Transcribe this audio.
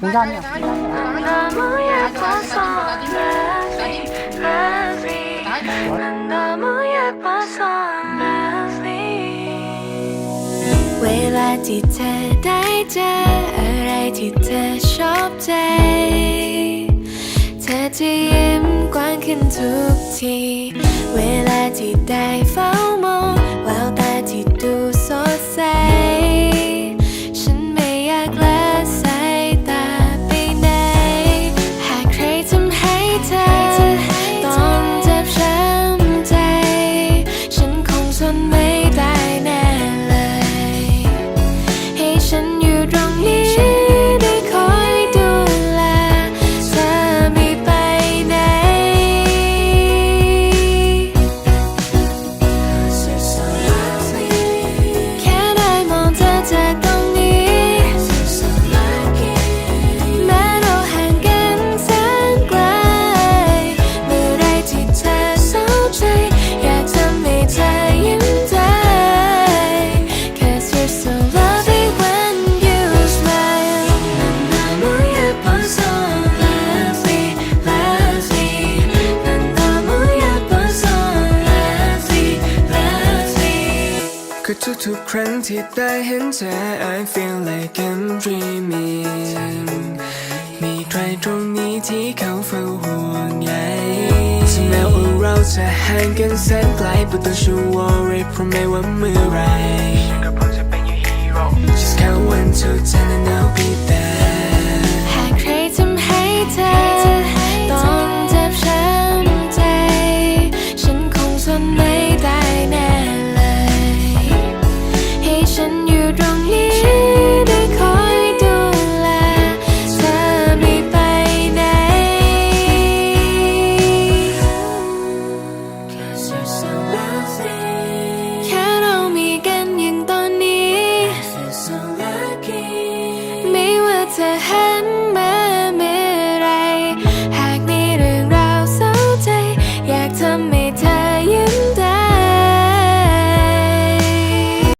มึงด้านเนี่ย 너무 예뻐서 lovely lovely 난 너무 예뻐서 lovely เวลาที่เธอได้เจออะไรที่เธอชอบใจ เธอจะยิ้มกว้างขึ้นทุกที เวลาที่ได้เฝ้ามอง ทุกครั้งที่ได้เห็นเธอ I feel like I'm dreaming มีใครตรงนี้ที่เขาเฝ้าห่วงใยถึงแม้ว่าเราจะห่างกันแสนไกล but don't you worry เพราะไม่ว่าเมื่อไรฉันก็พร้อมจะเป็น your hero Just count one two ten and I'll be there